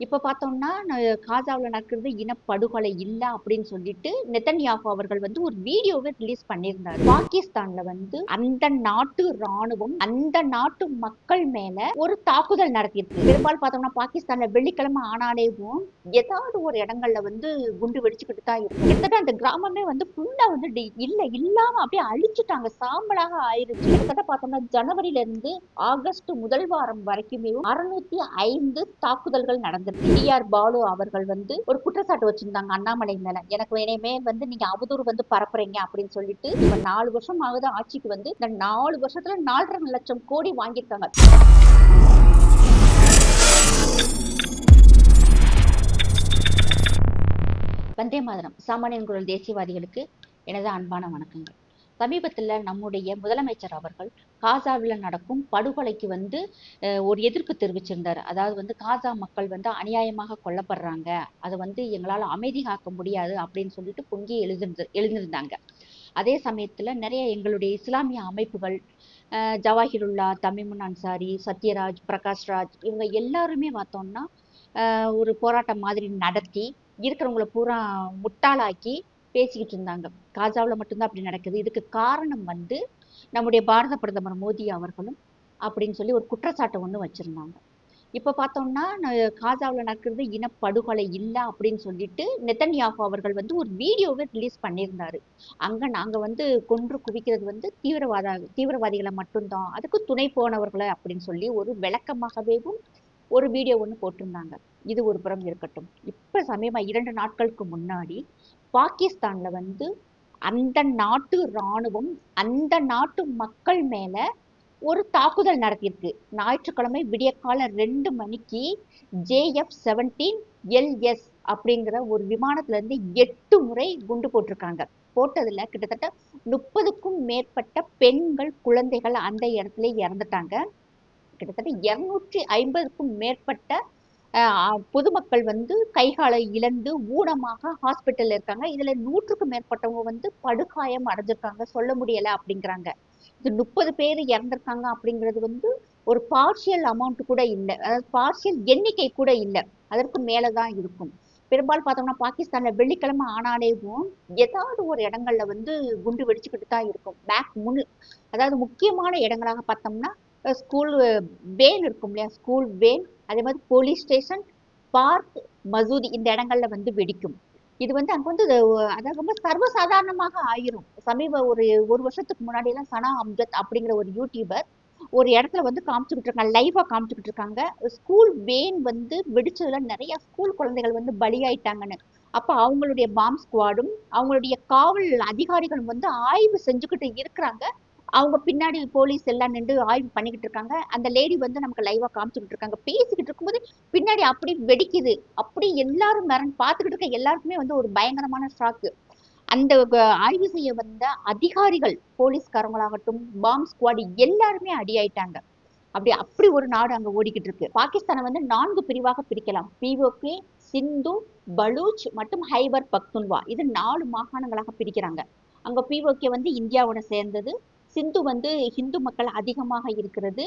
இப்ப பார்த்தோம்னா, காசாவில் நடக்கிறது இனப்படுகொலை இல்ல அப்படின்னு சொல்லிட்டு, நெதன்யாகு அவர்கள் வந்து ஒரு வீடியோவை ரிலீஸ் பண்ணியிருந்தார் பாகிஸ்தான்ல வந்து அந்த நாட்டு ராணுவம், அந்த நாட்டு மக்கள் மேல ஒரு தாக்குதல் நடத்தியிருக்கு. பெரும்பாலும் பார்த்தோம்னா, பாகிஸ்தான்ல வெள்ளிக்கிழமை ஆனாலேவும், ஏதாவது ஒரு இடங்கள்ல வந்து குண்டு வெடிச்சுக்கிட்டு தான் இருக்கும். கிட்டத்தட்ட அந்த கிராமமே வந்து ஃபுல்லா வந்து டி இல்ல இல்லாம அப்படியே அழிச்சுட்டாங்க. சாம்பலாக ஆயிருச்சு. கிட்டத்தட்ட பார்த்தோம்னா, ஜனவரில இருந்து ஆகஸ்ட் முதல் வாரம் வரைக்குமே 605 தாக்குதல்கள் இந்த டி.ஆர். பாலு அவர்கள் வந்து ஒரு குற்றச்சாட்டு வச்சிருந்தாங்க அண்ணாமலை மேல. எனக்கு இனிமே வந்து நீங்க அவதூறு வந்து பரப்புறீங்க அப்படின்னு சொல்லிட்டு, இப்ப நாலு வருஷம் ஆகுது ஆட்சிக்கு வந்து. இந்த நாலு வருஷத்துல 4,5 லட்சம் கோடி வாங்கியிருக்காங்க. வந்தே மாதரம். சாமானியன் குரல் தேசியவாதிகளுக்கு எனது அன்பான வணக்கங்கள். சமீபத்தில் நம்முடைய முதலமைச்சர் அவர்கள் காசாவில் நடக்கும் படுகொலைக்கு வந்து ஒரு எதிர்ப்பு தெரிவிச்சிருந்தார் அதாவது வந்து காசா மக்கள் வந்து அநியாயமாக கொல்லப்படுறாங்க. அதை வந்து எங்களால் அமைதி காக்க முடியாது அப்படின்னு சொல்லிட்டு பொங்கி எழுதிருந்து எழுந்திருந்தாங்க. அதே சமயத்தில் நிறைய எங்களுடைய இஸ்லாமிய அமைப்புகள், ஜவாஹிருல்லா, தமிமுன் அன்சாரி, சத்யராஜ், பிரகாஷ்ராஜ் இவங்க எல்லாருமே பார்த்தோம்னா, ஒரு போராட்டம் மாதிரி நடத்தி, இருக்கிறவங்களை பூரா முட்டாளாக்கி பேசிக்கிட்டு இருந்தாங்க. காஜாவில் மட்டும்தான் அப்படி நடக்குது. இதுக்கு காரணம் வந்து நம்முடைய பாரத பிரதமர் மோடி அவர்களும் அப்படின்னு சொல்லி ஒரு குற்றச்சாட்டு ஒன்று வச்சுருந்தாங்க இப்போ பார்த்தோம்னா, காஜாவில் நடக்கிறது இனப்படுகொலை இல்லை அப்படின்னு சொல்லிட்டு, நெதன்யாகு அவர்கள் வந்து ஒரு வீடியோவே ரிலீஸ் பண்ணியிருந்தாரு. அங்கே நாங்கள் வந்து கொன்று குவிக்கிறது வந்து தீவிரவாத தீவிரவாதிகளை மட்டும்தான் அதுக்கு துணை போனவர்களை அப்படின்னு சொல்லி ஒரு விளக்கமாகவேவும் ஒரு வீடியோ ஒன்று போட்டிருந்தாங்க. இது ஒரு புறம் இருக்கட்டும். இப்போ சமயமாக இரண்டு நாட்களுக்கு முன்னாடி பாகிஸ்தானில் வந்து அந்த நாட்டு ராணுவம், அந்த நாட்டு மக்கள் மேலே ஒரு தாக்குதல் நடத்தியிருக்கு. ஞாயிற்றுக்கிழமை விடியற்காலை ரெண்டு மணிக்கு ஜேஎஃப்-17 எல்எஸ் அப்படிங்கிற ஒரு விமானத்துல இருந்து 8 முறை குண்டு போட்டிருக்காங்க. போட்டதில் கிட்டத்தட்ட 30க்கும் மேற்பட்ட பெண்கள், குழந்தைகள் அந்த இடத்துல இறந்துட்டாங்க. கிட்டத்தட்ட 250க்கும் மேற்பட்ட பொதுமக்கள் வந்து கைகாலை இழந்து ஊனமாக ஹாஸ்பிட்டல்ல இருக்காங்க. இதுல 100க்கும் மேற்பட்டவங்க வந்து படுகாயம் அடைஞ்சிருக்காங்க. சொல்ல முடியல அப்படிங்கிறாங்க. இது 30 பேர் இறந்திருக்காங்க அப்படிங்கிறது வந்து ஒரு பார்ஷியல் அமௌண்ட் கூட இல்லை அதாவது பார்ஷியல் எண்ணிக்கை கூட இல்லை அதற்கு மேலே தான் இருக்கும். பெரும்பாலும் பார்த்தோம்னா, பாகிஸ்தான்ல வெள்ளிக்கிழமை ஆனாலேவும், ஏதாவது ஒரு இடங்கள்ல வந்து குண்டு வெடிச்சுக்கிட்டு தான் இருக்கும். பேக் முன்னு அதாவது முக்கியமான இடங்களாக பார்த்தோம்னா, ஸ்கூல் வேன் இருக்கும் இல்லையா? ஸ்கூல் வேன், அதே மாதிரி போலீஸ் ஸ்டேஷன், பார்க், மசூதி இந்த இடங்கள்ல வந்து வெடிக்கும். இது வந்து அங்க வந்து அதாவது ரொம்ப சர்வசாதாரணமாக ஆயிரும். சமீப ஒரு ஒரு வருஷத்துக்கு முன்னாடிலாம் சனா அம்ஜத் அப்படிங்கிற ஒரு யூடியூபர் ஒரு இடத்துல வந்து காமிச்சுக்கிட்டு இருக்காங்க. லைவா காமிச்சுக்கிட்டு இருக்காங்க. ஸ்கூல் வேன் வந்து வெடிச்சதுல நிறைய ஸ்கூல் குழந்தைகள் வந்து பலியாயிட்டாங்கன்னு. அப்ப அவங்களுடைய பாம் ஸ்குவாடும், அவங்களுடைய காவல் அதிகாரிகளும் வந்து ஆய்வு செஞ்சுக்கிட்டு இருக்கிறாங்க. அவங்க பின்னாடி போலீஸ் எல்லாம் நின்று ஆய்வு பண்ணிக்கிட்டு இருக்காங்க. அந்த லேடி வந்து நமக்கு லைவா காமிச்சுக்கிட்டு இருக்காங்க. பேசிக்கிட்டு இருக்கும்போது பின்னாடி அப்படி வெடிக்குது. அப்படி எல்லாரும் மிரண்டு பார்த்துக்கிட்டு இருக்க எல்லாருக்குமே வந்து ஒரு பயங்கரமான ஷாக்கு. அந்த ஆய்வு செய்ய வந்த அதிகாரிகள், போலீஸ்காரங்களாகட்டும், பாம் ஸ்குவாடு எல்லாருமே அடியாயிட்டாங்க. அப்படி அப்படி ஒரு நாடு அங்க ஓடிக்கிட்டு இருக்கு. பாகிஸ்தானை வந்து நான்கு பிரிவாக பிரிக்கலாம். பிஓகே, சிந்து, பலூச் மற்றும் ஹைபர் பக்துன்வா. இது நாலு மாகாணங்களாக பிரிக்கிறாங்க. அங்க பிஓகே வந்து இந்தியாவோட சேர்ந்தது. சிந்து வந்து ஹிந்து மக்கள் அதிகமாக இருக்கிறது.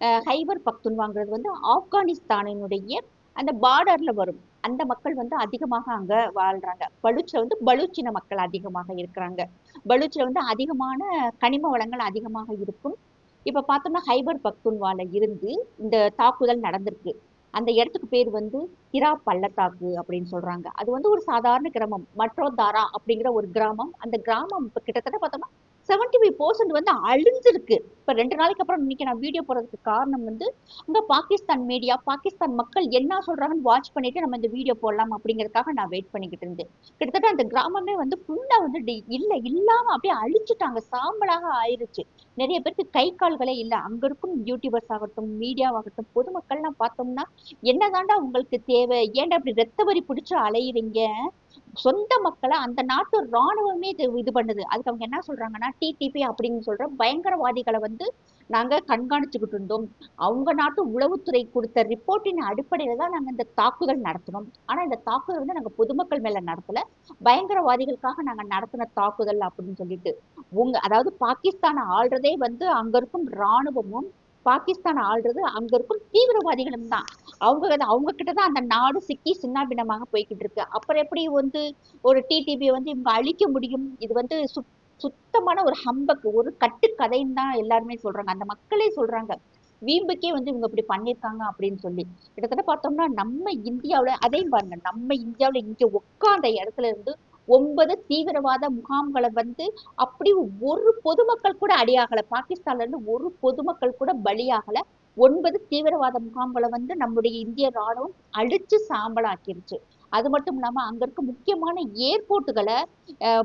அ ஹைபர் பக்துன்வாங்கிறது வந்து ஆப்கானிஸ்தானினுடைய அந்த பார்டர்ல வரும். அந்த மக்கள் வந்து அதிகமாக அங்க வாழ்றாங்க. பலூச்சில் வந்து பலூச்சின மக்கள் அதிகமாக இருக்கிறாங்க. பலூச்சில் வந்து அதிகமான கனிம வளங்கள் அதிகமாக இருக்கும். இப்ப பார்த்தோம்னா, ஹைபர் பக்துன்வால இருந்து இந்த தாக்குதல் நடந்திருக்கு. அந்த இடத்துக்கு பேர் வந்து ஹிரா பள்ளத்தாக்கு அப்படின்னு சொல்றாங்க. அது வந்து ஒரு சாதாரண கிராமம். மட்ரோதாரா அப்படிங்கிற ஒரு கிராமம். அந்த கிராமம் இப்ப கிட்டத்தட்ட பார்த்தோம்னா, 75% வந்து அழிஞ்சிருக்கு. இப்போ ரெண்டு நாளைக்கு அப்புறம் இன்னைக்கு நான் வீடியோ போடுறதுக்கு காரணம் வந்து, அங்கே பாகிஸ்தான் மீடியா, பாகிஸ்தான் மக்கள் என்ன சொல்றாங்கன்னு வாட்ச் பண்ணிட்டு நம்ம இந்த வீடியோ போடலாம் அப்படிங்கிறதுக்காக நான் வெயிட் பண்ணிக்கிட்டு இருந்தேன். கிட்டத்தட்ட அந்த கிராமமே வந்து ஃபுல்லாக வந்து டி இல்லாமல் அப்படியே அழிச்சிட்டாங்க சாம்பலாக ஆயிருச்சு. நிறைய பேருக்கு கை, கால்களே இல்லை அங்க இருக்கும் யூடியூபர்ஸ் ஆகட்டும், மீடியாவாகட்டும், பொதுமக்கள்லாம் பார்த்தோம்னா, என்னதான்டா உங்களுக்கு தேவை? ஏன்டா இப்படி ரத்த வரி பிடிச்சி அலையுறீங்க? சொந்த மக்களை அந்த நாட்டு ராணுவமே இது இது பண்ணுது. அதுக்கு அவங்க என்ன சொல்றாங்கன்னா, டிடிபி அப்படின்னு சொல்ற பயங்கரவாதிகளை வந்து நாங்க கண்காணிச்சுக்கிட்டு இருந்தோம். அவங்க நாட்டு உளவுத்துறை கொடுத்த ரிப்போர்ட்டின் அடிப்படையில தான் நாங்க இந்த தாக்குதல் நடத்தினோம். ஆனா இந்த தாக்குதல் வந்து நாங்க பொதுமக்கள் மேல நடத்தல. பயங்கரவாதிகளுக்காக நாங்க நடத்தின தாக்குதல் அப்படின்னு சொல்லிட்டு. உங்க அதாவது பாகிஸ்தான் ஆள்றதே வந்து அங்க இருக்கும் ராணுவமும், பாகிஸ்தான் ஆள்றது அங்க இருக்கும் தீவிரவாதிகளும் தான். அவங்க அவங்க கிட்ட தான் அந்த நாடு சிக்கி சின்னாபின்னமாக போய்கிட்டு இருக்கு. அப்புறம் எப்படி வந்து ஒரு டிடிபி வந்து இவங்க அழிக்க முடியும்? இது வந்து சுத் சுத்தமான ஒரு ஹம்பக்கு ஒரு கட்டுக்கதைன்னு தான் எல்லாருமே சொல்றாங்க. அந்த மக்களே சொல்றாங்க வீம்புக்கே வந்து இவங்க இப்படி பண்ணியிருக்காங்க அப்படின்னு சொல்லி. கிட்டத்தட்ட பார்த்தோம்னா நம்ம இந்தியாவில் அதையும் பாருங்க நம்ம இந்தியாவுல இங்க உட்கார்ந்த இடத்துல இருந்து ஒன்பது தீவிரவாத முகாம்களை வந்து அப்படி ஒரு பொதுமக்கள் கூட அடியாகல. பாகிஸ்தான்ல இருந்து ஒரு பொதுமக்கள் கூட பலியாகல. ஒன்பது தீவிரவாத முகாம்களை வந்து நம்முடைய இந்திய ராணுவம் அழிச்சு சாம்பலாக்கிருச்சு. அது மட்டும் இல்லாமல் அங்கே இருக்க முக்கியமான ஏர்போர்ட்டுகளை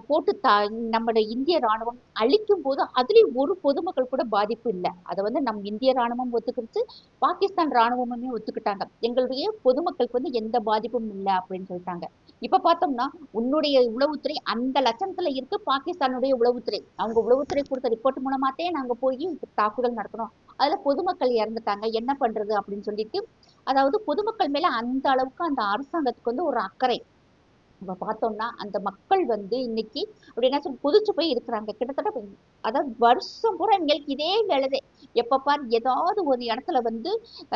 போட்டு தா நம்முடைய இந்திய ராணுவம் அழிக்கும் போது அதுலேயும் ஒரு பொதுமக்கள் கூட பாதிப்பு இல்லை. அதை வந்து நம் இந்திய ராணுவம் ஒத்துக்கிடுச்சு பாகிஸ்தான் ராணுவமுமே ஒத்துக்கிட்டாங்க. எங்களுடைய பொதுமக்களுக்கு வந்து எந்த பாதிப்பும் இல்லை அப்படின்னு சொல்லிட்டாங்க. இப்போ பார்த்தோம்னா உன்னுடைய உளவுத்துறை அந்த லட்சணத்தில் இருக்கு பாகிஸ்தானுடைய உளவுத்துறை. அவங்க உளவுத்துறை கொடுத்த ரிப்போர்ட் மூலமாத்தே நாங்கள் போய் தாக்குதல் நடத்தணும் அதில் பொதுமக்கள் இறந்துட்டாங்க என்ன பண்ணுறது அப்படின்னு சொல்லிட்டு அதாவது பொதுமக்கள் மேல அந்த அளவுக்கு அந்த அரசாங்கத்துக்கு வந்து ஒரு அக்கறை. நம்ம பார்த்தோம்னா அந்த மக்கள் வந்து இன்னைக்கு அப்படி என்ன சொல்லி கொதிச்சு போய் இருக்கிறாங்க. கிட்டத்தட்ட அதாவது வருஷம் பூரா இவங்களுக்கு இதே வேலைதே. எப்போ பார் ஏதாவது ஒரு இடத்துல வந்து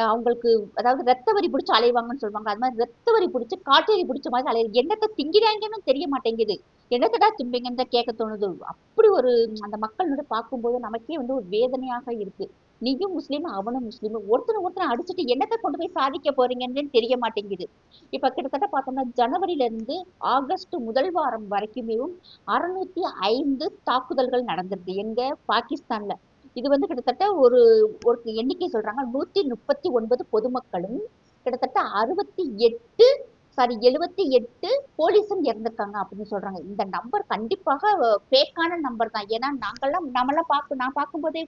அவங்களுக்கு அதாவது ரத்த வரி பிடிச்சி அலைவாங்கன்னு சொல்லுவாங்க. அது மாதிரி ரத்த வரி பிடிச்சி காட்டேரி பிடிச்ச மாதிரி அலைய என்னத்தை திங்கிறாங்கன்னு தெரிய மாட்டேங்குது. என்னத்தடா திம்பிங்கன்னு தான் கேட்க தோணுது. அப்படி ஒரு அந்த மக்கள் வந்து பார்க்கும்போது நமக்கே வந்து ஒரு வேதனையாக இருக்கு. நீயும் முஸ்லீம் அவனும் முஸ்லீம். ஒருத்தனை ஒருத்தனை அடிச்சுட்டு என்னத்தை கொண்டு போய் சாதிக்க போறீங்கன்னு தெரிய மாட்டேங்குது. இப்ப கிட்டத்தட்ட பார்த்தோம்னா ஜனவரில இருந்து ஆகஸ்ட் முதல் வாரம் வரைக்குமே அறுநூத்தி ஐந்து தாக்குதல்கள் நடந்திருக்கு எங்க பாகிஸ்தான்ல. இது வந்து கிட்டத்தட்ட ஒரு ஒரு எண்ணிக்கை சொல்றாங்க. நூத்தி முப்பத்தி ஒன்பது பொதுமக்களும் கிட்டத்தட்ட அறுபத்தி எட்டு சாரி எழுபத்தி எட்டு போலீஸும் இறந்திருக்காங்க அப்படின்னு சொல்றாங்க. இந்த நம்பர் கண்டிப்பாக ஃபேக்கான நம்பர் தான். ஏன்னா நாங்கெல்லாம் நம்மளாம் பார்க்க நான் பார்க்கும்போதே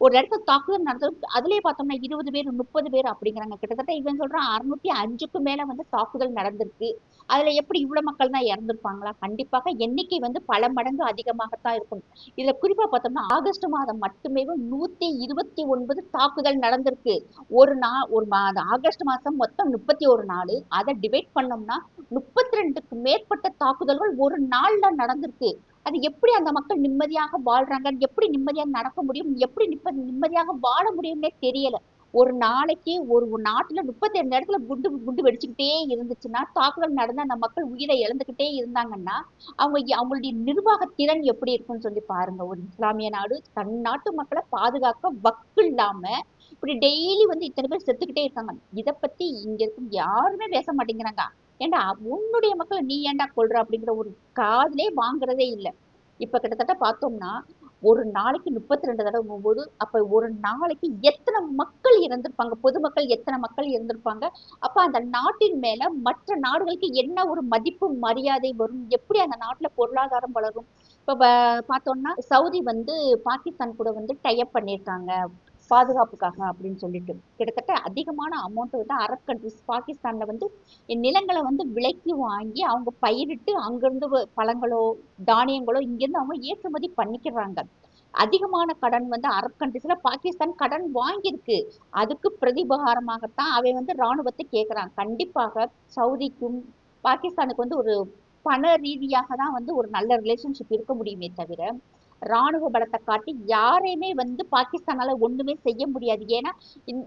ஒரு இடத்துல தாக்குதல் நடந்தது அதுலயே பார்த்தோம்னா இருபது பேர் முப்பது பேர் அப்படிங்கிறாங்க. கிட்டத்தட்ட இவன் சொல்றான் அறுநூத்தி அஞ்சுக்கு மேல வந்து தாக்குதல் நடந்திருக்கு. அதுல எப்படி இவ்வளவு மக்கள் தான் இறந்திருப்பாங்களா? கண்டிப்பாக எண்ணிக்கை வந்து பல மடங்கு அதிகமாகத்தான் இருக்கும். இதுல குறிப்பா பார்த்தோம்னா ஆகஸ்ட் மாதம் மட்டுமே நூத்தி இருபத்தி ஒன்பது தாக்குதல் நடந்திருக்கு. ஒரு நாள் ஒரு மாதம் ஆகஸ்ட் மாதம் மொத்தம் முப்பத்தி ஒரு நாள் அதை டிவைட் பண்ணோம்னா முப்பத்தி ரெண்டுக்கு மேற்பட்ட தாக்குதல்கள் ஒரு நாள்ல நடந்திருக்கு. அது எப்படி அந்த மக்கள் நிம்மதியாக வாழ்றாங்க? எப்படி நிம்மதியா நடக்க முடியும்? எப்படி நிப்ப நிம்மதியாக வாழ முடியும்னே தெரியல. ஒரு நாளைக்கு ஒரு நாட்டுல முப்பத்தி ரெண்டு இடத்துல குண்டு குண்டு வெடிச்சுக்கிட்டே இருந்துச்சுன்னா தாக்குதல் நடந்த அந்த மக்கள் உயிரை இழந்துகிட்டே இருந்தாங்கன்னா அவங்க அவங்களுடைய நிர்வாக திறன் எப்படி இருக்கும்னு சொல்லி பாருங்க. ஒரு இஸ்லாமிய நாடு தன் நாட்டு மக்களை பாதுகாக்க வக்கு இல்லாம இப்படி டெய்லி வந்து இத்தனை பேர் செத்துக்கிட்டே இருக்காங்க. இதை பத்தி இங்க இருக்கும் யாருமே பேச மாட்டேங்கிறாங்க. ஏன்டா உன்னுடைய மக்களை நீ ஏன்டா கொள்ற அப்படிங்கிற ஒரு காதலே வாங்குறதே இல்லை. இப்ப கிட்டத்தட்ட பார்த்தோம்னா ஒரு நாளைக்கு முப்பத்தி ரெண்டு தடவை போது அப்ப ஒரு நாளைக்கு எத்தனை மக்கள் இறந்திருப்பாங்க? பொதுமக்கள் எத்தனை மக்கள் இறந்திருப்பாங்க? அப்ப அந்த நாட்டின் மேல மற்ற நாடுகளுக்கு என்ன ஒரு மதிப்பு மரியாதை வரும்? எப்படி அந்த நாட்டுல பொருளாதாரம் வளரும்? இப்ப பார்த்தோம்னா சவுதி வந்து பாகிஸ்தான் கூட வந்து டைப் பண்ணியிருக்காங்க. பாதுகாப்புக்காக அப்படின்னு சொல்லிட்டு. கிட்டத்தட்ட அதிகமான அமௌண்ட் வந்து அரப் கண்ட்ரிஸ் பாகிஸ்தானில் வந்து நிலங்களை வந்து விலைக்கு வாங்கி அவங்க பயிரிட்டு அங்கிருந்து பழங்களோ தானியங்களோ இங்கேருந்து அவங்க ஏற்றுமதி பண்ணிக்கிறாங்க. அதிகமான கடன் வந்து அரப் கண்ட்ரிஸ்ல பாகிஸ்தான் கடன் வாங்கியிருக்கு. அதுக்கு பிரதிபகாரமாகத்தான் அவை வந்து ராணுவத்தை கேட்குறாங்க கண்டிப்பாக சவுதிக்கும் பாகிஸ்தானுக்கு வந்து ஒரு பண ரீதியாக தான் வந்து ஒரு நல்ல ரிலேஷன்ஷிப் இருக்க முடியுமே தவிர ராணுவ பலத்தை காட்டி யாரையுமே வந்து பாகிஸ்தானால ஒண்ணுமே செய்ய முடியாது. ஏன்னா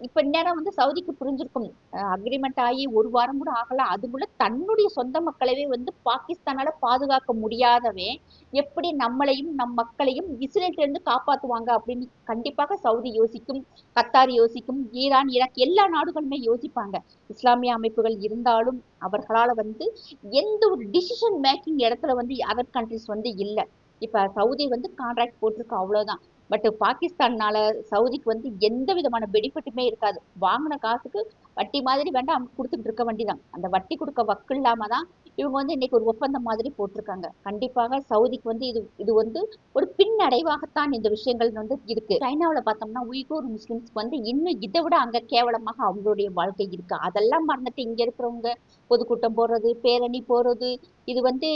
இப்ப நேரம் வந்து சவுதிக்கு புரிஞ்சிருக்கும். அக்ரிமெண்ட் ஆகி ஒரு வாரம் கூட ஆகல. அதுக்குள்ள தன்னுடைய சொந்த மக்களவே வந்து பாகிஸ்தானால பாதுகாக்க முடியாதவே எப்படி நம்மளையும் நம் மக்களையும் இஸ்ரேல்ல இருந்து காப்பாத்துவாங்க அப்படின்னு கண்டிப்பாக சவுதி யோசிக்கும் கத்தார் யோசிக்கும் ஈரான் ஈராக் எல்லா நாடுகளுமே யோசிப்பாங்க. இஸ்லாமிய அமைப்புகள் இருந்தாலும் அவர்களால வந்து எந்த ஒரு டிசிஷன் மேக்கிங் இடத்துல வந்து அதர் கண்ட்ரிஸ் வந்து இல்லை. இப்ப சவுதி வந்து கான்ட்ராக்ட் போட்டிருக்கு அவ்வளவுதான். பட் பாகிஸ்தான்னால சவுதிக்கு வந்து எந்த விதமான பெனிஃபிட்டுமே இருக்காது. வாங்கின காசுக்கு வட்டி மாதிரி வேண்டாம் கொடுத்துட்டு இருக்க வேண்டிதான் அந்த வட்டி கொடுக்க வக்கு இல்லாம தான் இவங்க வந்து இன்னைக்கு ஒரு ஒப்பந்தம் மாதிரி போட்டிருக்காங்க. கண்டிப்பாக சவுதிக்கு வந்து இது இது வந்து ஒரு பின்னடைவாகத்தான் இந்த விஷயங்கள் வந்து இருக்கு. சைனாவில் பார்த்தோம்னா உய்கூர் முஸ்லிம்ஸ்க்கு வந்து இன்னும் இதை விட அங்க கேவலமாக அவங்களுடைய வாழ்க்கை இருக்கு. அதெல்லாம் மறந்துட்டு இங்க இருக்கிறவங்க பொதுக்கூட்டம் போடுறது பேரணி போறது இது வந்து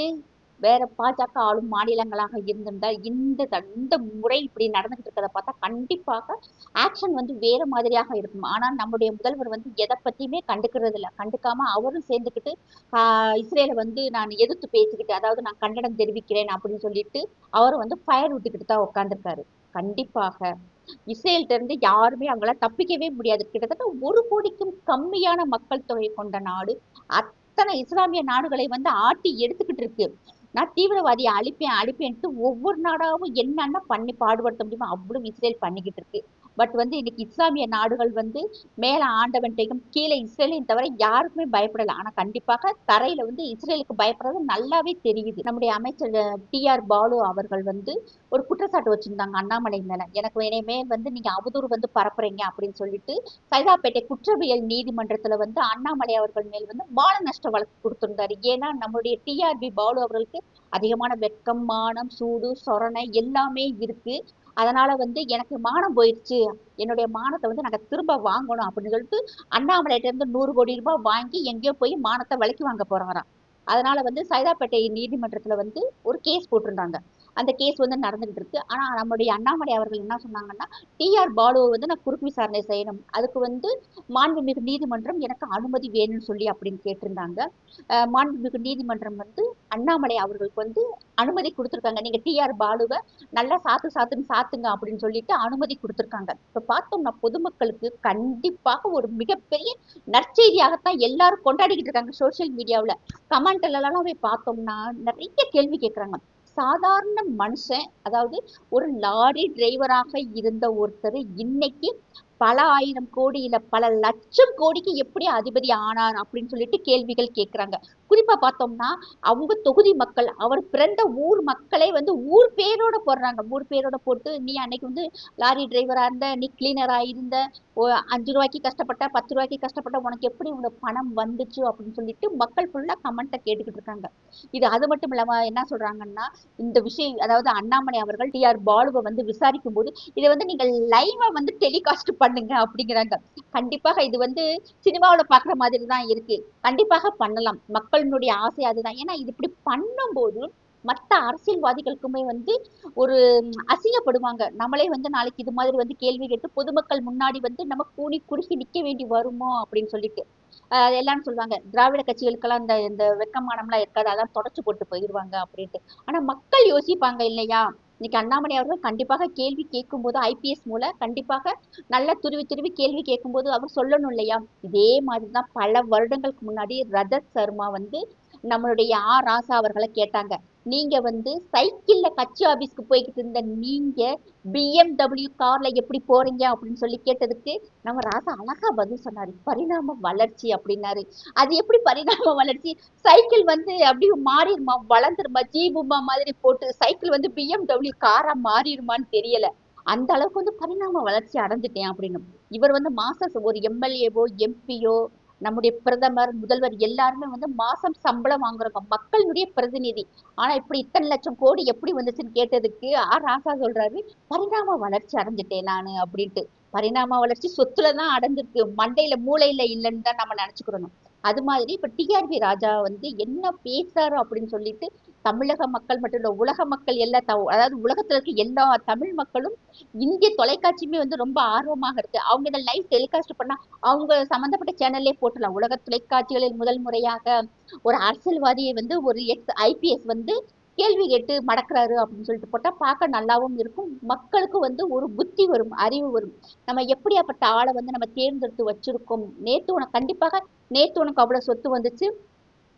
வேற பாஜக ஆளும் மாநிலங்களாக இருந்திருந்தா இந்த இந்த முறை இப்படி நடந்துகிட்டு இருக்கிறத பார்த்தா கண்டிப்பாக ஆக்ஷன் வந்து வேற மாதிரியாக இருக்கும். ஆனால் நம்முடைய முதல்வர் வந்து எதை பத்தியுமே கண்டுக்கிறது இல்லை கண்டுக்காம அவரும் சேர்ந்துக்கிட்டு இஸ்ரேலை வந்து நான் எதிர்த்து பேசிக்கிட்டு அதாவது நான் கண்டனம் தெரிவிக்கிறேன் அப்படின்னு சொல்லிட்டு அவரும் வந்து ஃபயர் விட்டுக்கிட்டு தான் உட்காந்துருக்காரு கண்டிப்பாக. இஸ்ரேல்கிட்ட இருந்து யாருமே அவங்களால தப்பிக்கவே முடியாது. கிட்டத்தட்ட ஒரு கோடிக்கும் கம்மியான மக்கள் தொகை கொண்ட நாடு. அத்தனை இஸ்லாமிய நாடுகளை வந்து ஆட்டி எடுத்துக்கிட்டு இருக்கு. நான் தீவிரவாதியை அழிப்பேன் அழிப்பேன்ட்டு ஒவ்வொரு நாடாவும் என்னென்ன பண்ணி பாடுபடுத்த முடியுமோ அவ்வளவு இஸ்ரேல் பண்ணிக்கிட்டு இருக்கு. பட் வந்து இன்னைக்கு இஸ்லாமிய நாடுகள் வந்து மேல ஆண்டவன்ட்டையும் கீழே இஸ்ரேலையும் தவிர யாருக்குமே பயப்படல. ஆனா கண்டிப்பாக தரையில வந்து இஸ்ரேலுக்கு பயப்படுறது நல்லாவே தெரியுது. நம்முடைய அமைச்சர் டி ஆர் பாலு அவர்கள் வந்து ஒரு குற்றச்சாட்டு வச்சிருந்தாங்க அண்ணாமலை மேல. எனக்கு இனிமே வந்து நீங்க அவதூறு வந்து பரப்புறீங்க அப்படின்னு சொல்லிட்டு சைதாப்பேட்டை குற்றவியல் நீதிமன்றத்துல வந்து அண்ணாமலை அவர்கள் மேல் வந்து மான நஷ்ட வழக்கு கொடுத்திருந்தாரு. ஏன்னா நம்மளுடைய டிஆர்பி பாலு அவர்களுக்கு அதிகமான வெட்கம் மானம் சூடு சொரணை எல்லாமே இருக்கு. அதனால வந்து எனக்கு மானம் போயிடுச்சு. என்னுடைய மானத்தை வந்து நாங்கள் திரும்ப வாங்கணும் அப்படின்னு சொல்லிட்டு அண்ணாமலையிட்டேருந்து நூறு கோடி ரூபாய் வாங்கி எங்கேயோ போய் மானத்தை விலைக்கு வாங்க போகிறாராம் அதனால வந்து சைதாப்பேட்டை நீதிமன்றத்தில் வந்து ஒரு கேஸ் போட்டிருந்தாங்க. அந்த கேஸ் வந்து நடந்துகிட்டு இருக்கு ஆனா நம்முடைய அண்ணாமலை அவர்கள் என்ன சொன்னாங்கன்னா டிஆர் பாலுவை வந்து நான் குறுக்கு விசாரணை செய்யணும். அதுக்கு வந்து மாண்புமிகு நீதிமன்றம் எனக்கு அனுமதி வேணும்னு சொல்லி அப்படின்னு கேட்டிருந்தாங்க. மாண்புமிகு நீதிமன்றம் வந்து அண்ணாமலை அவர்களுக்கு வந்து அனுமதி கொடுத்துருக்காங்க. நீங்க டிஆர் பாலுவை நல்லா சாத்து சாத்துன்னு சாத்துங்க அப்படின்னு சொல்லிட்டு அனுமதி கொடுத்துருக்காங்க. இப்ப பார்த்தோம்னா பொதுமக்களுக்கு கண்டிப்பாக ஒரு மிகப்பெரிய நற்செய்தியாகத்தான் எல்லாரும் கொண்டாடிக்கிட்டு இருக்காங்க சோசியல் மீடியாவில். கமெண்ட்லாம் போய் பார்த்தோம்னா நிறைய கேள்வி கேட்குறாங்க சாதாரண மனுஷன் அதாவது ஒரு லாரி டிரைவராக இருந்த ஒருத்தர் இன்னைக்கு பல ஆயிரம் கோடியில பல லட்சம் கோடிக்கு எப்படி அதிபதி ஆனார் அப்படின்னு சொல்லிட்டு கேள்விகள் கேட்கிறாங்க குறிப்பா பார்த்தோம்னா அவங்க தொகுதி மக்கள் அவர் பிறந்த ஊர் மக்களே வந்து ஊர் பேரோட போடுறாங்க. ஊர் பேரோட போட்டு நீ அன்னைக்கு வந்து லாரி டிரைவரா இருந்த நீ கிளீனரா இருந்த அஞ்சு ரூபாய்க்கு கஷ்டப்பட்ட பத்து ரூபாய்க்கு கஷ்டப்பட்ட உனக்கு எப்படி உனக்கு பணம் வந்துச்சு அப்படின்னு சொல்லிட்டு மக்கள் ஃபுல்லா கமெண்ட்டை கேட்டுக்கிட்டு இருக்காங்க. இது அது மட்டும் இல்லாம என்ன சொல்றாங்கன்னா இந்த விஷயம் அதாவது அண்ணாமலை அவர்கள் டி ஆர் பாலுவை வந்து விசாரிக்கும் போது இதை வந்து நீங்க லைவா வந்து டெலிகாஸ்ட் பண்ணுங்க அப்படிங்கிறாங்க. கண்டிப்பாக இது வந்து சினிமாவுல பாக்குற மாதிரி தான் இருக்கு. கண்டிப்பாக பண்ணலாம். மக்கள் மக்களினுடைய ஆசை அதுதான். ஏன்னா இது இப்படி பண்ணும்போது மற்ற அரசியல்வாதிகளுக்குமே வந்து ஒரு அசிங்கப்படுவாங்க. நம்மளே வந்து நாளைக்கு இது மாதிரி வந்து கேள்வி கேட்டு பொதுமக்கள் முன்னாடி வந்து நம்ம கூனி குறுகி நிக்க வேண்டி வருமோ அப்படின்னு சொல்லிட்டு. எல்லாரும் சொல்லுவாங்க திராவிட கட்சிகளுக்கெல்லாம் இந்த இந்த வெக்கமானம்லாம் இருக்காது அதெல்லாம் தொடச்சு போட்டு போயிடுவாங்க அப்படின்ட்டு. ஆனா மக்கள் யோசிப்பாங்க இல்லையா? இன்னைக்கு அண்ணாமலை அவர்கள் கண்டிப்பாக கேள்வி கேட்கும்போது ஐபிஎஸ் மூலம் கண்டிப்பாக நல்லா துருவி துருவி கேள்வி கேட்கும்போது அவர் சொல்லணும் இல்லையா? இதே மாதிரிதான் பல வருடங்களுக்கு முன்னாடி ரஜத் சர்மா வந்து நம்மளுடைய ஆ ராசா அவர்களை கேட்டாங்க. நீங்க வந்து சைக்கிள்ல கட்சி ஆபீஸ்க்கு போய்கிட்டு இருந்த நீங்க பிஎம்டபிள்யூ கார்ல எப்படி போறீங்க அப்படின்னு சொல்லி கேட்டதுக்கு நம்ம ராசா அழகா பதில் சொன்னாரு. பரிணாம வளர்ச்சி அப்படின்னாரு. அது எப்படி பரிணாம வளர்ச்சி? சைக்கிள் வந்து அப்படியே மாறிடுமா? வளர்ந்துருமா ஜீபுமா மாதிரி போட்டு சைக்கிள் வந்து பிஎம்டபிள்யூ காரா மாறிடுமான்னு தெரியல. அந்த அளவுக்கு வந்து பரிணாம வளர்ச்சி அடைஞ்சிட்டேன் அப்படின்னு. இவர் வந்து மாசம் ஒரு எம்எல்ஏவோ எம்பியோ நம்முடைய பிரதமர் முதல்வர் எல்லாருமே வந்து மாசம் சம்பளம் வாங்குறவங்க மக்களுடைய பிரதிநிதி. ஆனா இப்படி இத்தனை லட்சம் கோடி எப்படி வந்துச்சுன்னு கேட்டதுக்கு ஆர் ராசா சொல்றாரு பரிணாம வளர்ச்சி அடைஞ்சிட்டேன் நானு அப்படின்ட்டு. பரிணாம வளர்ச்சி சொத்துல தான் அடைஞ்சிருக்கு. மண்டையில மூளையில இல்லைன்னு தான் நம்ம நினைச்சுக்கிறணும். அது மாதிரி இப்ப டிஆர்பி ராஜா வந்து என்ன பேசுறாரு அப்படின்னு சொல்லிட்டு தமிழக மக்கள் மட்டும் இல்ல உலக மக்கள் எல்லா த- அதாவது உலகத்துல இருக்க எல்லா தமிழ் மக்களும் இந்திய தொலைக்காட்சியுமே வந்து ரொம்ப ஆர்வமாக இருக்கு. அவங்க இதை லைவ் டெலிகாஸ்ட் பண்ணா அவங்க சம்மந்தப்பட்ட சேனல்லே போட்டுடலாம். உலக தொலைக்காட்சிகளில் முதல் முறையாக ஒரு அரசியல்வாதியை வந்து ஒரு எக்ஸ் ஐபிஎஸ் வந்து கேள்வி கேட்டு மடக்குறாரு அப்படின்னு சொல்லிட்டு போட்டா பார்க்க நல்லாவும் இருக்கும். மக்களுக்கு வந்து ஒரு புத்தி வரும் அறிவு வரும். நம்ம எப்படியாப்பட்ட ஆளை வந்து நம்ம தேர்ந்தெடுத்து வச்சிருக்கோம்? நேத்து உனக்கு கண்டிப்பாக நேத்து உனக்கு அவ்வளவு சொத்து வந்துச்சு.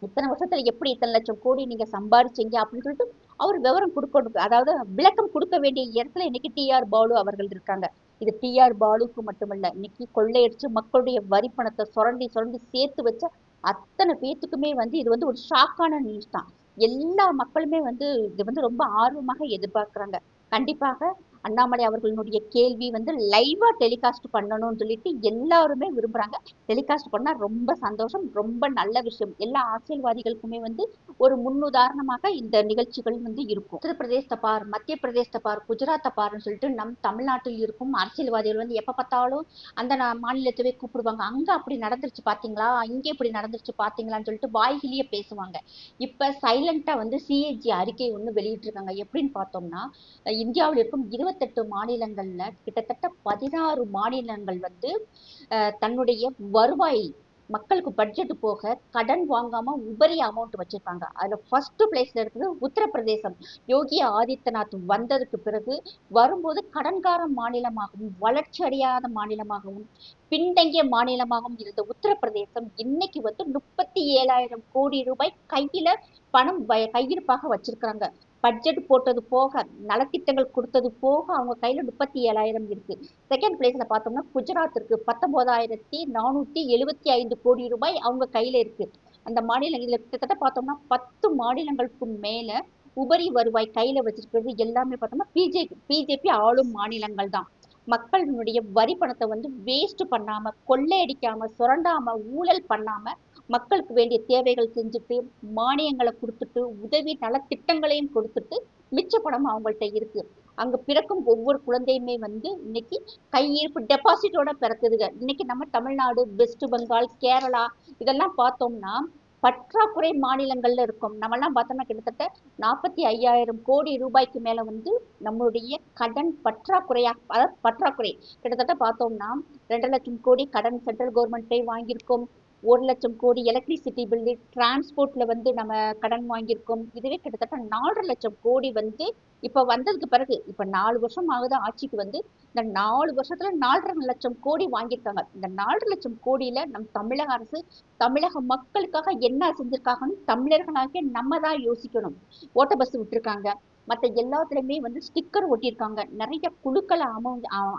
இத்தனை வருஷத்துல எப்படி இத்தனை லட்சம் கோடி நீங்க சம்பாரிச்சீங்க அப்படின்னு சொல்லிட்டு அவர் விவரம் கொடுக்கணும். அதாவது விளக்கம் கொடுக்க வேண்டிய இடத்துல இன்னைக்கு டிஆர் பாலு அவர்கள் இருக்காங்க. இது டிஆர் பாலுக்கு மட்டுமல்ல இன்னைக்கு கொள்ளையடிச்சு மக்களுடைய வரி பணத்தை சுரண்டி சுரண்டி சேர்த்து வச்ச அத்தனை பேத்துக்குமே வந்து இது வந்து ஒரு ஷாக்கான நியூஸ் தான். எல்லா மக்களுமே வந்து இது வந்து ரொம்ப ஆர்வமாக எதிர்பார்க்குறாங்க. கண்டிப்பாக அண்ணாமலை அவர்களுடைய கேள்வி வந்து லைவா டெலிகாஸ்ட் பண்ணணும்னு சொல்லிட்டு எல்லாருமே விரும்புறாங்க. டெலிகாஸ்ட் பண்ணா ரொம்ப சந்தோஷம் ரொம்ப நல்ல விஷயம். எல்லா அரசியல்வாதிகளுக்குமே வந்து ஒரு முன்னுதாரணமாக இந்த நிகழ்ச்சிகள் வந்து இருக்கும். உத்தரப்பிரதேசத்தை பார் மத்திய பிரதேசத்தை பார் குஜராத்தை பாருன்னு சொல்லிட்டு நம் தமிழ்நாட்டில் இருக்கும் அரசியல்வாதிகள் வந்து எப்ப பார்த்தாலும் அந்த மாநிலத்தவே கூப்பிடுவாங்க. அங்க அப்படி நடந்துருச்சு பாத்தீங்களா? இங்கே இப்படி நடந்துருச்சு பாத்தீங்களான்னு சொல்லிட்டு வாய்கிலேயே பேசுவாங்க. இப்ப சைலண்டா வந்து சிஏஜி அறிக்கை ஒண்ணு வெளியிட்டிருக்காங்க. எப்படின்னு பார்த்தோம்னா இந்தியாவில் இருக்கும் இருபத்தி இருபத்தெட்டு மாநிலங்கள்ல கிட்டத்தட்ட பதினாறு மாநிலங்கள் வந்து தன்னுடைய வருவாய் மக்களுக்கு பட்ஜெட் போக கடன் வாங்காம உபரி அமௌண்ட் வச்சிருக்காங்க. அதுல ஃபர்ஸ்ட் பிளேஸ்ல இருக்குது உத்தரப்பிரதேசம். யோகி ஆதித்யநாத் வந்ததுக்கு பிறகு வரும்போது கடன்கார மாநிலமாகவும் வளர்ச்சி அடையாத மாநிலமாகவும் பின்தங்கிய மாநிலமாகவும் இருந்த உத்தரப்பிரதேசம் இன்னைக்கு வந்து முப்பத்தி ஏழாயிரம் கோடி ரூபாய் கையில பணம் கையிருப்பாக வச்சிருக்கிறாங்க. பட்ஜெட் போட்டது போக நலத்திட்டங்கள் கொடுத்தது போக அவங்க கையில் முப்பத்தி ஏழாயிரம் இருக்குது செகண்ட் பிளேஸில் பார்த்தோம்னா குஜராத் இருக்குது பத்தொம்போதாயிரத்தி நானூற்றி எழுபத்தி ஐந்து கோடி ரூபாய் அவங்க கையில் இருக்குது அந்த மாநிலம் கிட்டத்தட்ட பார்த்தோம்னா பத்து மாநிலங்களுக்கு மேலே உபரி வருவாய் கையில் வச்சிருக்கிறது எல்லாமே பார்த்தோம்னா பிஜே பிஜேபி ஆளும் மாநிலங்கள் தான். மக்களினுடைய வரி பணத்தை வந்து வேஸ்ட் பண்ணாம கொள்ளையடிக்காம சுரண்டாம ஊழல் பண்ணாம மக்களுக்கு வேண்டிய தேவைகள் செஞ்சுட்டு மானியங்களை கொடுத்துட்டு உதவி நலத்திட்டங்களையும் கொடுத்துட்டு மிச்ச பணம் அவங்கள்ட்ட இருக்கு. அங்க பிறக்கும் ஒவ்வொரு குழந்தையுமே வந்து இன்னைக்கு கையிருப்பு டெபாசிட்டோட பிறக்குதுங்க. இன்னைக்கு நம்ம தமிழ்நாடு வெஸ்ட் பெங்கால் கேரளா இதெல்லாம் பார்த்தோம்னா பற்றாக்குறை மாநிலங்கள்ல இருக்கும். நம்மெல்லாம் பார்த்தோம்னா கிட்டத்தட்ட நாற்பத்தி ஐயாயிரம் கோடி ரூபாய்க்கு மேல வந்து நம்மளுடைய கடன் பற்றாக்குறையா அதாவது பற்றாக்குறை. கிட்டத்தட்ட பார்த்தோம்னா ரெண்டு லட்சம் கோடி கடன் சென்ட்ரல் கவர்மெண்ட்டே வாங்கியிருக்கோம். ஒரு லட்சம் கோடி எலக்ட்ரிசிட்டி பில்லு டிரான்ஸ்போர்ட்ல வந்து நம்ம கடன் வாங்கியிருக்கோம். இதுவே கிட்டத்தட்ட நாலரை லட்சம் கோடி வந்து இப்ப வந்ததுக்கு பிறகு இப்ப நாலு வருஷம் ஆகுது ஆட்சிக்கு வந்து. இந்த நாலு வருஷத்துல நாலரை லட்சம் கோடி வாங்கியிருக்காங்க. இந்த நாலரை லட்சம் கோடியில நம் தமிழக அரசு தமிழக மக்களுக்காக என்ன செஞ்சிருக்காங்கன்னு தமிழர்களாகிய நம்ம தான் யோசிக்கணும். ஓட்ட பஸ் விட்டுருக்காங்க. மற்ற எல்லாத்துலயுமே வந்து ஸ்டிக்கர் ஒட்டியிருக்காங்க. நிறைய குழுக்களை அமௌ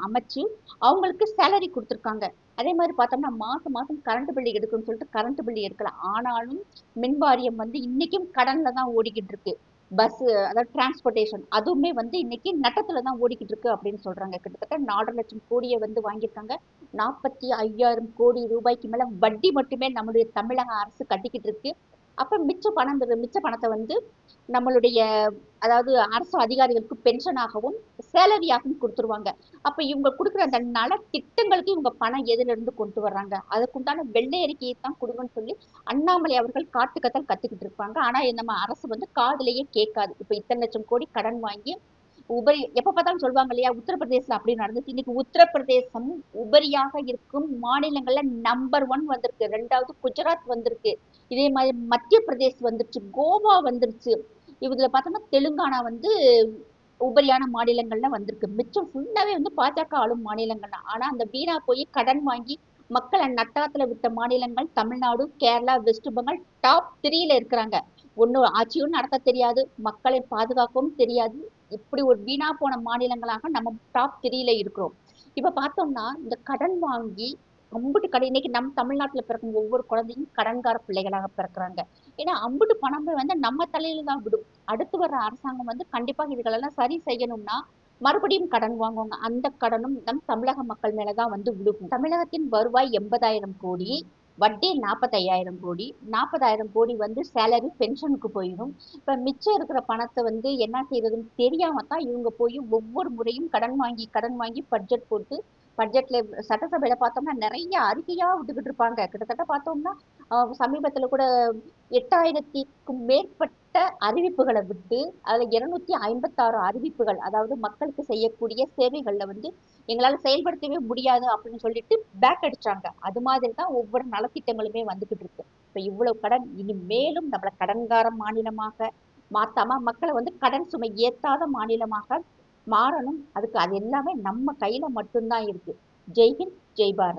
அமைச்சு அவங்களுக்கு சேலரி கொடுத்துருக்காங்க. அதே மாதிரி பார்த்தோம்னா மாசம் மாசம் கரண்ட் பில் எடுக்கணும்னு சொல்லிட்டு கரண்ட் பில் எடுக்கல. ஆனாலும் மின் வாரியம் வந்து இன்னைக்கும் கடன்ல தான் ஓடிக்கிட்டு இருக்கு. பஸ் அதாவது டிரான்ஸ்போர்ட்டேஷன் அதுவுமே வந்து இன்னைக்கு நட்டத்துல தான் ஓடிக்கிட்டு இருக்கு அப்படின்னு சொல்றாங்க. கிட்டத்தட்ட நாலரை லட்சம் கோடியை வந்து வாங்கியிருக்காங்க. நாற்பத்தி ஐயாயிரம் கோடி ரூபாய்க்கு மேல வட்டி மட்டுமே நம்மளுடைய தமிழக அரசு கட்டிக்கிட்டு இருக்கு. அப்ப மிச்ச பணம் மிச்ச பணத்தை வந்து நம்மளுடைய அதாவது அரசு அதிகாரிகளுக்கு பென்ஷனாகவும் சேலரியாகவும் கொடுத்துருவாங்க. அப்ப இவங்க கொடுக்குற அந்த நல திட்டங்களுக்கு இவங்க பணம் எதுல இருந்து கொண்டு வர்றாங்க? அதுக்குண்டான வெள்ளை அறிக்கையை தான் கொடுங்கன்னு சொல்லி அண்ணாமலை அவர்கள் காட்டுக்கத்தான் கத்துக்கிட்டு இருப்பாங்க. ஆனா நம்ம அரசு வந்து காதுலயே கேட்காது. இப்ப இத்தனை லட்சம் கோடி கடன் வாங்கி உபரி எப்ப பார்த்தாலும் சொல்லுவாங்க இல்லையா உத்தரப்பிரதேசம் அப்படி நடந்துச்சு. இன்னைக்கு உத்தரப்பிரதேசம் உபரியாக இருக்கும் மாநிலங்கள்ல நம்பர் ஒன் வந்திருக்கு. ரெண்டாவது குஜராத் வந்திருக்கு. இதே மாதிரி மத்திய பிரதேஷ் வந்துருச்சு கோவா வந்துருச்சு. இதுல பார்த்தோம்னா தெலுங்கானா வந்து உபரியான மாநிலங்கள்ல வந்திருக்கு. மிச்சம் ஃபுல்லாவே வந்து பாஜக ஆளும் மாநிலங்கள் தான் ஆனா அந்த வீணா போய் கடன் வாங்கி மக்களை நட்டாத்துல விட்ட மாநிலங்கள் தமிழ்நாடு கேரளா வெஸ்ட் பெங்கால் டாப் த்ரீல இருக்கிறாங்க. ஒண்ணு ஆட்சியும் நடத்த தெரியாது மக்களை பாதுகாக்கவும் தெரியாது. இப்படி ஒரு வீணா போன மாநிலங்களாக நம்ம டாப் த்ரீல இருக்கிறோம். இப்ப பார்த்தோம்னா இந்த கடன் வாங்கி அம்புட்டு கடை இன்னைக்கு நம்ம தமிழ்நாட்டுல பிறக்கும் ஒவ்வொரு குழந்தையும் கடன்கார பிள்ளைகளாக பிறக்குறாங்க. ஏன்னா அம்புட்டு பணமே வந்து நம்ம தலையில தான் விடும். அடுத்து வர்ற அரசாங்கம் வந்து கண்டிப்பாக இதுகளெல்லாம் சரி செய்யணும்னா மறுபடியும் கடன் வாங்குவாங்க. அந்த கடனும் நம் தமிழக மக்கள் மேலதான் வந்து விழுகும். தமிழகத்தின் வருவாய் எண்பதாயிரம் கோடி. வட்டி நாற்பத்தையாயிரம் கோடி. நாற்பதாயிரம் கோடி வந்து சேலரி பென்ஷனுக்கு போயிடும். இப்போ மிச்சம் இருக்கிற பணத்தை வந்து என்ன செய்யறதுன்னு தெரியாம தான் இவங்க போய் ஒவ்வொரு முறையும் கடன் வாங்கி கடன் வாங்கி பட்ஜெட் போட்டு பட்ஜெட்ல சட்டசபையில பார்த்தோம்னா நிறைய அறிக்கையா விட்டுக்கிட்டு இருப்பாங்க. கிட்டத்தட்ட பார்த்தோம்னா சமீபத்துல கூட எட்டாயிரத்திக்கும் மேற்பட்ட அறிவிப்புகளை விட்டு அதில் இருநூத்தி ஐம்பத்தாறு அறிவிப்புகள் அதாவது மக்களுக்கு செய்யக்கூடிய சேவைகளில் வந்து எங்களால் செயல்படுத்தவே முடியாது அப்படின்னு சொல்லிட்டு பேக் அடிச்சாங்க. அது மாதிரி தான் ஒவ்வொரு நலத்திட்டங்களுமே வந்துகிட்டு இருக்கு. இப்போ இவ்வளவு கடன் இனி மேலும் நம்மள கடன்கார மாநிலமாக மாத்தாம மக்களை வந்து கடன் சுமை ஏற்றாத மாநிலமாக மாறணும். அதுக்கு அது எல்லாமே நம்ம கையில மட்டும்தான் இருக்கு. ஜெய்ஹிந்த் ஜெய் பாரத்.